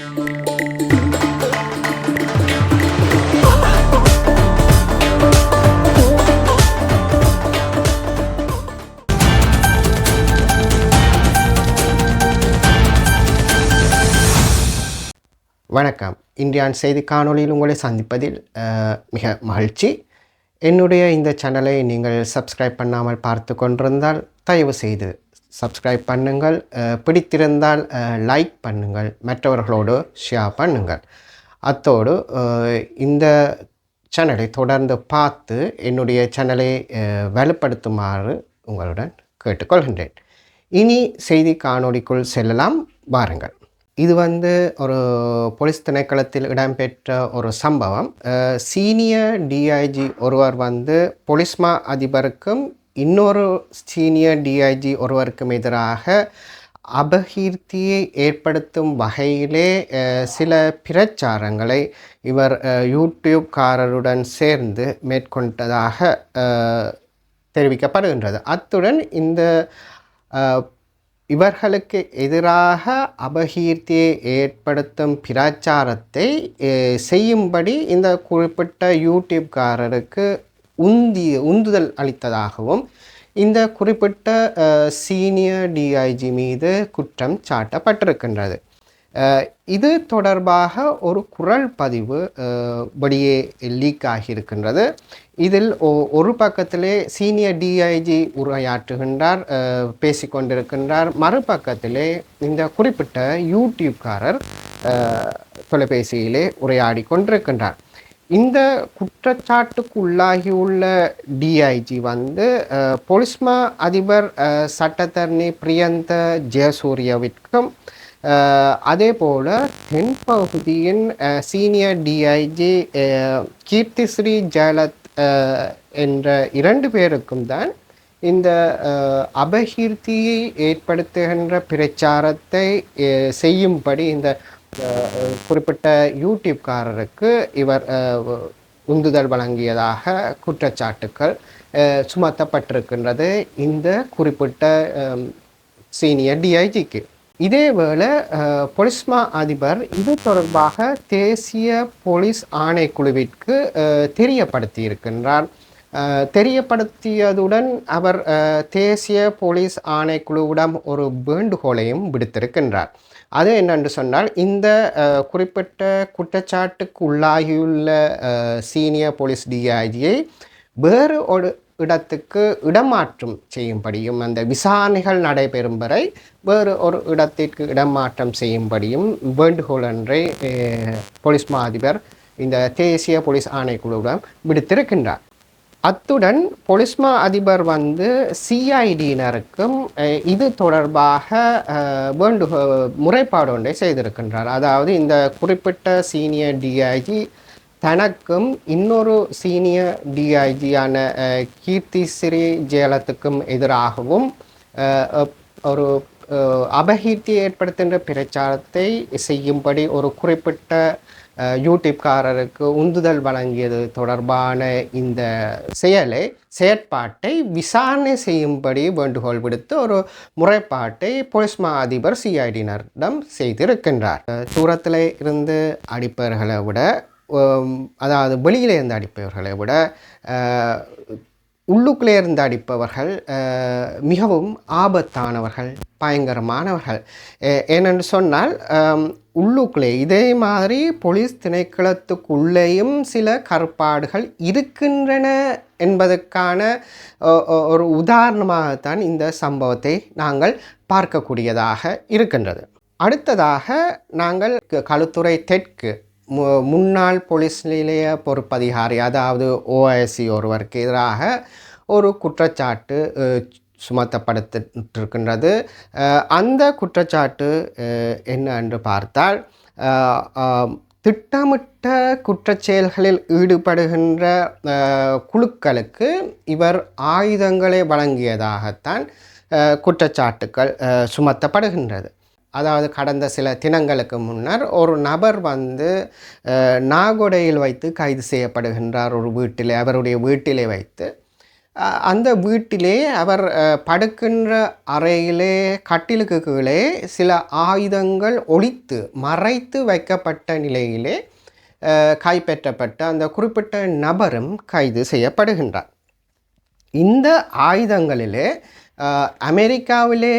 வணக்கம். இந்தியான் செய்தி காணொளியில் உங்களை சந்திப்பதில் மிக மகிழ்ச்சி. என்னுடைய இந்த சேனலை நீங்கள் சப்ஸ்கிரைப் பண்ணாமல் பார்த்து கொண்டிருந்தால் தயவு செய்து சப்ஸ்கிரைப் பண்ணுங்கள். பிடித்திருந்தால் லைக் பண்ணுங்கள். மற்றவர்களோடு ஷேர் பண்ணுங்கள். அத்தோடு இந்த சேனலை தொடர்ந்து பார்த்து என்னுடைய சேனலை வலுப்படுத்துமாறு உங்களுடன் கேட்டுக்கொள்கின்றேன். இனி செய்தி காணொளிக்குள் செல்லலாம். வாருங்கள். இது வந்து ஒரு போலீஸ் திணைக்களத்தில் இடம்பெற்ற ஒரு சம்பவம். சீனியர் டிஐஜி ஒருவர் வந்து பொலிஸ்மா அதிபருக்கும் இன்னொரு சீனியர் டிஐஜி ஒருவருக்கும் எதிராக அபகீர்த்தியை ஏற்படுத்தும் வகையிலே சில பிரச்சாரங்களை இவர் யூடியூப்காரருடன் சேர்ந்து மேற்கொண்டதாக தெரிவிக்கப்படுகின்றது. அத்துடன் இந்த இவர்களுக்கு எதிராக அபகீர்த்தியை ஏற்படுத்தும் பிரச்சாரத்தை செய்யும்படி இந்த குறிப்பிட்ட யூடியூப்காரருக்கு உந்தி உந்துதல் அளித்ததாகவும் இந்த குறிப்பிட்ட சீனியர் டிஐஜி மீது குற்றம் சாட்டப்பட்டிருக்கின்றது. இது தொடர்பாக ஒரு குரல் பதிவு அஹ், வெளியே லீக் ஆகியிருக்கின்றது. இதில் ஒ- ஒரு பக்கத்திலே சீனியர் டிஐஜி உரையாற்றுகின்றார் பேசிக்கொண்டிருக்கின்றார். மறுபக்கத்திலே இந்த குறிப்பிட்ட யூடியூப்காரர் தொலைபேசியிலே உரையாடி கொண்டிருக்கின்றார் இந்த குற்றச்சாட்டுக்கு உள்ளாகியுள்ள டிஐஜி வந்து பொலிஸ்மா அதிபர் சட்டத்தரணி பிரியந்த ஜெயசூரியவிற்கும் அதே போல தென்பகுதியின் சீனியர் டிஐஜி கீர்த்திஸ்ரீ ஜெயலத் அஹ், என்ற இரண்டு பேருக்கும் தான் இந்த அபகீர்த்தியை ஏற்படுத்துகின்ற பிரச்சாரத்தை செய்யும்படி இந்த குறிப்பிட்ட யூடியூப்காரருக்கு இவர் உந்துதல் வழங்கியதாக குற்றச்சாட்டுக்கள் சுமத்தப்பட்டிருக்கின்றது இந்த குறிப்பிட்ட சீனியர் டிஐஜிக்கு இதேவேளை பொலிஸ்மா அதிபர் இது தொடர்பாக தேசிய போலீஸ் ஆணைக்குழுவிற்கு தெரியப்படுத்தியிருக்கின்றார். தெரியப்படுத்தியதுடன் அவர் தேசிய போலீஸ் ஆணைக்குழுவிடம் ஒரு வேண்டுகோளையும் விடுத்திருக்கின்றார். அது என்னென்று சொன்னால் இந்த குறிப்பிட்ட குற்றச்சாட்டுக்கு உள்ளாகியுள்ள சீனியர் போலீஸ் டிஐஜியை வேறு ஒரு இடத்துக்கு இடமாற்றம் செய்யும்படியும் அந்த விசாரணைகள் நடைபெறும் வரை வேறு ஒரு இடத்திற்கு இடமாற்றம் செய்யும்படியும் வேண்டுகோள் ஒன்றை போலீஸ் மாதிபர் இந்த தேசிய போலீஸ் ஆணைக்குழுவிடம் விடுத்திருக்கின்றார். அத்துடன் பொலிஸ்மா அதிபர் வந்து சிஐடியினருக்கும் இது தொடர்பாக வேண்டு முறைப்பாடு ஒன்றை செய்திருக்கின்றார். அதாவது இந்த குறிப்பிட்ட சீனியர் டிஐஜி தனக்கும் இன்னொரு சீனியர் டிஐஜியான கீர்த்தி ஸ்ரீ ஜேலத்துக்கும் எதிராகவும் ஒரு அபகீர்த்தி ஏற்படுத்துகின்ற பிரச்சாரத்தை செய்யும்படி ஒரு குறிப்பிட்ட யூடியூப்காரருக்கு உந்துதல் வழங்கியது தொடர்பான இந்த செயலை செயற்பாட்டை விசாரணை செய்யும்படி வேண்டுகோள் விடுத்து ஒரு முறைப்பாட்டை போலீஸ் மா அதிபர் சிஐடியினரிடம் செய்திருக்கின்றார். தூரத்தில் இருந்து அடிப்பவர்களை விட அதாவது வெளியில் இருந்து அடிப்பவர்களை விட உள்ளுக்குள்ளே இருந்து அடிப்பவர்கள் மிகவும் ஆபத்தானவர்கள் பயங்கரமானவர்கள். ஏனென்று சொன்னால் உள்ளுக்குள்ளே இதே மாதிரி போலீஸ் திணைக்களத்துக்குள்ளேயும் சில கருப்பாடுகள் இருக்கின்றன என்பதற்கான ஒரு உதாரணமாகத்தான் இந்த சம்பவத்தை நாங்கள் பார்க்கக்கூடியதாக இருக்கின்றது. அடுத்ததாக நாங்கள் களுத்துறை தெற்கு முன்னாள் போலீஸ் நிலைய பொறுப்பதிகாரி அதாவது ஓஐசி ஒருவருக்கு எதிராக ஒரு குற்றச்சாட்டு சுமத்தப்படுத்திருக்கின்றது அந்த குற்றச்சாட்டு என்ன என்று பார்த்தால் திட்டமிட்ட குற்றச்செயல்களில் ஈடுபடுகின்ற குழுக்களுக்கு இவர் ஆயுதங்களை வழங்கியதாகத்தான் குற்றச்சாட்டுக்கள் சுமத்தப்படுகின்றது. அதாவது கடந்த சில தினங்களுக்கு முன்னர் ஒரு நபர் வந்து நாகொடையில் வைத்து கைது செய்யப்படுகின்றார் ஒரு வீட்டிலே அவருடைய வீட்டிலே வைத்து. அந்த வீட்டிலே அவர் படுக்கின்ற அறையிலே கட்டிலுக்கு கீழே சில ஆயுதங்கள் ஒழித்து மறைத்து வைக்கப்பட்ட நிலையிலே கைப்பற்றப்பட்ட அந்த குறிப்பிட்ட நபரும் கைது செய்யப்படுகின்றார். இந்த ஆயுதங்களிலே அமெரிக்காவிலே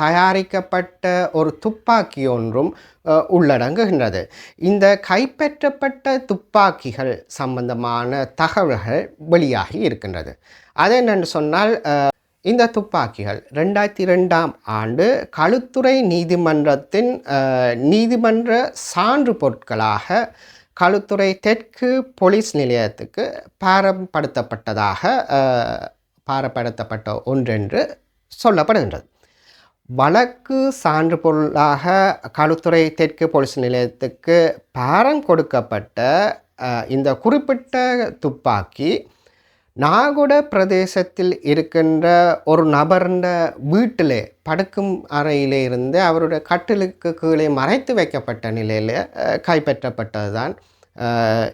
தயாரிக்கப்பட்ட ஒரு துப்பாக்கி ஒன்றும் உள்ளடங்குகின்றது. இந்த கைப்பற்றப்பட்ட துப்பாக்கிகள் சம்பந்தமான தகவல்கள் வெளியாகி இருக்கின்றது. அது என்னென்னு சொன்னால் இந்த துப்பாக்கிகள் ரெண்டாயிரத்தி ரெண்டாம் ஆண்டு களுத்துறை நீதிமன்றத்தின் நீதிமன்ற சான்று பொருட்களாக களுத்துறை தெற்கு போலீஸ் நிலையத்துக்கு பாரப்படுத்தப்பட்டதாக பாரப்படுத்தப்பட்ட ஒன்றென்று சொல்லப்படுகின்றது. வழக்கு சான்று பொருளாக களுத்துறை தெற்கு போலீஸ் நிலையத்துக்கு பாரம் கொடுக்கப்பட்ட இந்த குறிப்பிட்ட துப்பாக்கி நாகுட பிரதேசத்தில் இருக்கின்ற ஒரு நபர்ந்த வீட்டிலே படுக்கும் அறையிலே இருந்து அவருடைய கட்டிலுக்கு கீழே மறைத்து வைக்கப்பட்ட நிலையில் கைப்பற்றப்பட்டது தான்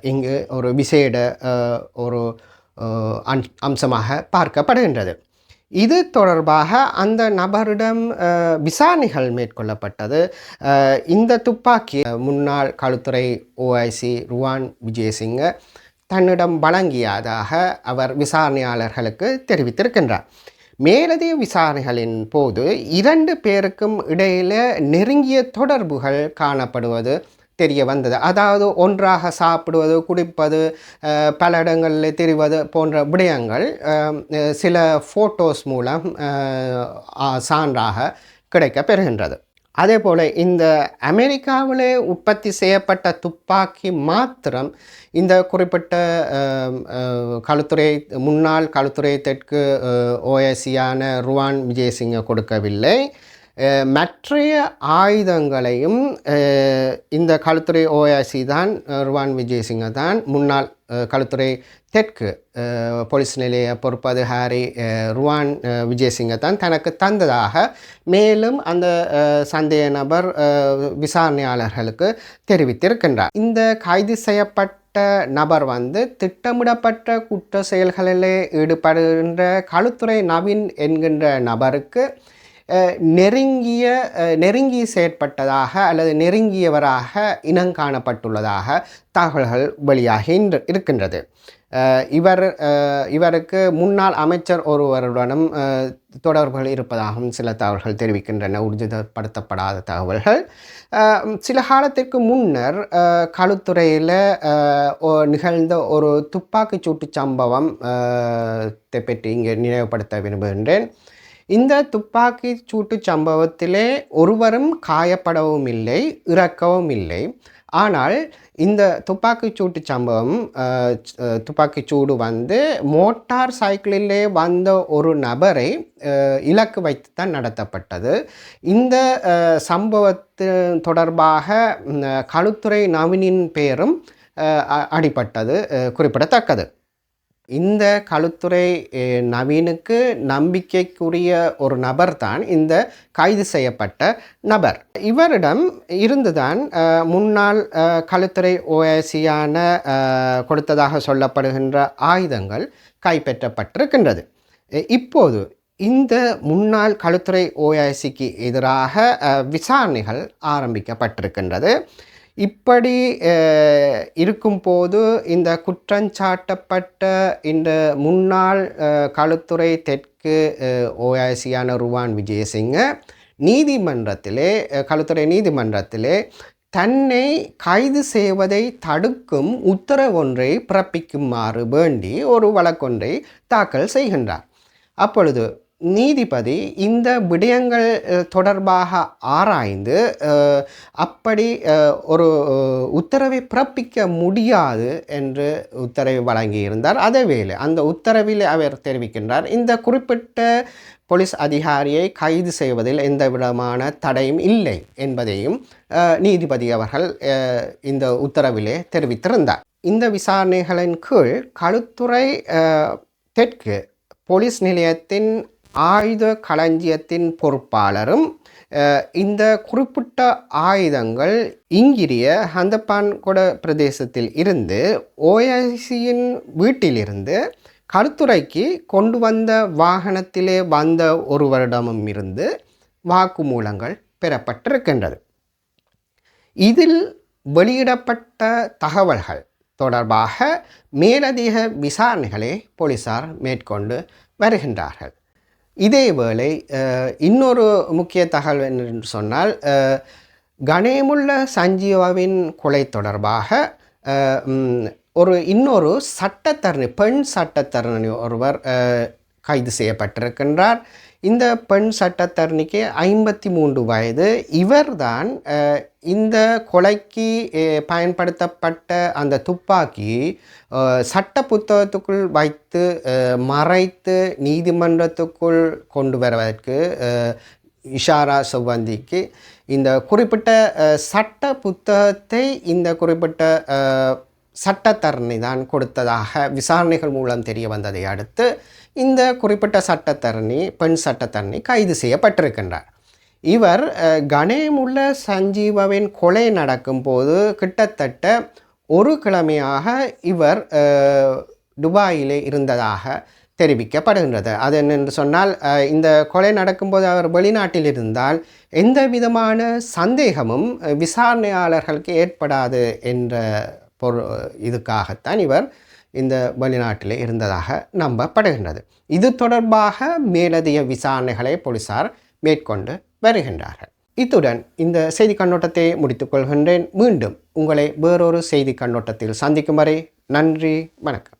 இங்கு ஒரு விசேட ஒரு அம்- அம்சமாக பார்க்கப்படுகின்றது. இது தொடர்பாக அந்த நபரிடம் விசாரணைகள் மேற்கொள்ளப்பட்டது. இந்த துப்பாக்கி முன்னாள் களுத்துறை ஓஐசி ருவான் விஜயசிங்க தன்னிடம் வழங்கியதாக அவர் விசாரணையாளர்களுக்கு தெரிவித்திருக்கின்றார். மேலதிக விசாரணைகளின் போது இரண்டு பேருக்கும் இடையில நெருங்கிய தொடர்புகள் காணப்படுவது தெரிய வந்தது அதாவது ஒன்றாக சாப்பிடுவது குடிப்பது பல இடங்களில் தெரிவது போன்ற விடயங்கள் சில ஃபோட்டோஸ் மூலம் சான்றாக கிடைக்கப் பெறுகின்றது. அதே போல் இந்த அமெரிக்காவிலே உற்பத்தி செய்யப்பட்ட துப்பாக்கி மாத்திரம் இந்த குறிப்பிட்ட கழுத்துறை களுத்துறை முன்னாள் களுத்துறை தெற்கு ஓஎஸ்சியான ருவான் விஜயசிங்க கொடுக்கவில்லை. மற்றைய ஆயுதங்களையும் இந்த களுத்துறை ஓஎஸ்சி தான் ருவான் விஜயசிங்க தான் முன்னாள் அஹ், களுத்துறை தெற்கு போலீஸ் நிலைய பொறுப்பதிகாரி ஹாரி ருவான் அஹ், விஜயசிங்க தான் தனக்கு தந்ததாக. மேலும் அந்த சந்தேக நபர் விசாரணையாளர்களுக்கு தெரிவித்திருக்கின்றார். இந்த கைது செய்யப்பட்ட நபர் வந்து திட்டமிடப்பட்ட குற்ற செயல்களிலே ஈடுபடுகின்ற களுத்துறை நவீன் என்கின்ற நபருக்கு நெருங்கிய நெருங்கி செயற்பட்டதாக அல்லது நெருங்கியவராக இனங்காணப்பட்டுள்ளதாக தகவல்கள் வெளியாகி இருக்கின்றது. இவர் இவருக்கு முன்னாள் அமைச்சர் ஒருவருடனும் தொடர்புகள் இருப்பதாகவும் சில தகவல்கள் தெரிவிக்கின்றன. ஊர்ஜிதப்படுத்தப்படாத தகவல்கள். சில காலத்திற்கு முன்னர் அஹ், களுத்துறையில் நிகழ்ந்த ஒரு துப்பாக்கிச் சூட்டு சம்பவம் பற்றி இங்கே நினைவுபடுத்த விரும்புகின்றேன். இந்த துப்பாக்கி சூட்டு சம்பவத்திலே ஒருவரும் காயப்படவும் இல்லை இறக்கவும் இல்லை. ஆனால் இந்த துப்பாக்கி சூட்டு சம்பவம் துப்பாக்கி துப்பாக்கிச் சூடு வந்து மோட்டார் சைக்கிளிலே வந்த ஒரு நபரை இலக்கு வைத்து தான் நடத்தப்பட்டது. இந்த சம்பவத்து தொடர்பாக களுத்துறை நவீனின் பெயரும் அடிப்பட்டது குறிப்பிடத்தக்கது. இந்த களுத்துறை நவீனுக்கு நம்பிக்கைக்குரிய ஒரு நபர் தான் இந்த கைது செய்யப்பட்ட நபர். இவரிடம் இருந்துதான் முன்னாள் கழுத்துறை களுத்துறை ஓஎசியான கொடுத்ததாக சொல்லப்படுகின்ற ஆயுதங்கள் கைப்பற்றப்பட்டிருக்கின்றது. இப்போது இந்த முன்னாள் களுத்துறை ஓஐசிக்கு எதிராக விசாரணைகள் ஆரம்பிக்கப்பட்டிருக்கின்றது. இப்படி இருக்கும்போது இந்த குற்றஞ்சாட்டப்பட்ட இந்த முன்னாள் களுத்துறை தெற்கு ஓஐசியான ருவான் விஜயசிங்க நீதிமன்றத்திலே அஹ், களுத்துறை நீதிமன்றத்திலே தன்னை கைது செய்வதை தடுக்கும் உத்தரவொன்றை பிறப்பிக்குமாறு வேண்டி ஒரு வழக்கொன்றை தாக்கல் செய்கின்றார். அப்பொழுது நீதிபதி இந்த விடயங்கள் தொடர்பாக ஆராய்ந்து அப்படி ஒரு உத்தரவை பிறப்பிக்க முடியாது என்று உத்தரவு வழங்கியிருந்தார். அதேவேளை அந்த உத்தரவில் அவர் தெரிவிக்கின்றார் இந்த குறிப்பிட்ட போலீஸ் அதிகாரியை கைது செய்வதில் எந்த விதமான தடையும் இல்லை என்பதையும் நீதிபதி அவர்கள் இந்த உத்தரவிலே தெரிவித்திருந்தார். இந்த விசாரணைகளின் கீழ் களுத்துறை தெற்கு போலீஸ் நிலையத்தின் ஆயுத களஞ்சியத்தின் பொறுப்பாளரும் இந்த குறிப்பிட்ட ஆயுதங்கள் இங்கிரிய ஹந்தப்பான்கொட பிரதேசத்தில் இருந்து ஓஐசியின் வீட்டிலிருந்து கருத்துரைக்கு கொண்டு வந்த வாகனத்திலே வந்த ஒருவரிடமும் இருந்து வாக்குமூலங்கள் பெறப்பட்டிருக்கின்றது. இதில் வெளியிடப்பட்ட தகவல்கள் தொடர்பாக மேலதிக விசாரணைகளை போலீசார் மேற்கொண்டு வருகின்றார்கள். இதேவேளை இன்னொரு முக்கிய தகவல் என்று சொன்னால் கணேமுள்ள சஞ்சீவாவின் கொலை தொடர்பாக ஒரு இன்னொரு சட்டத்தரணி பெண் சட்டத்தரணி ஒருவர் கைது செய்யப்பட்டிருக்கின்றார். இந்த பெண் சட்டத்தரணிக்கு ஐம்பத்தி மூன்று வயது. இவர்தான் இந்த கொலைக்கு பயன்படுத்தப்பட்ட அந்த துப்பாக்கி சட்ட புத்தகத்துக்குள் வைத்து மறைத்து நீதிமன்றத்துக்குள் கொண்டு வருவதற்கு இஷாரா செவ்வந்திக்கு இந்த குறிப்பிட்ட சட்ட புத்தகத்தை இந்த குறிப்பிட்ட சட்டத்தரணி தான் கொடுத்ததாக விசாரணைகள் மூலம் தெரிய வந்ததை அடுத்து இந்த குறிப்பிட்ட சட்டத்தரணி பெண் சட்டத்தரணி கைது செய்யப்பட்டிருக்கின்றார். இவர் கணேமுள்ள சஞ்சீவாவின் கொலை நடக்கும்போது கிட்டத்தட்ட ஒரு கிழமையாக இவர் துபாயிலே இருந்ததாக தெரிவிக்கப்படுகின்றது. அது என்னென்று சொன்னால் இந்த கொலை நடக்கும்போது அவர் வெளிநாட்டில் இருந்தால் எந்த விதமான சந்தேகமும் விசாரணையாளர்களுக்கு ஏற்படாது என்ற பொரு இதுக்காகத்தான் இவர் இந்த வெளிநாட்டில் இருந்ததாக நம்பப்படுகின்றது. இது தொடர்பாக மேலதிக விசாரணைகளை போலீசார் மேற்கொண்டு வருகின்றார்கள். இத்துடன் இந்த செய்தி கண்ணோட்டத்தை முடித்துக் கொள்கின்றேன். மீண்டும் உங்களை வேறொரு செய்தி கண்ணோட்டத்தில் சந்திக்கும் வரை நன்றி வணக்கம்.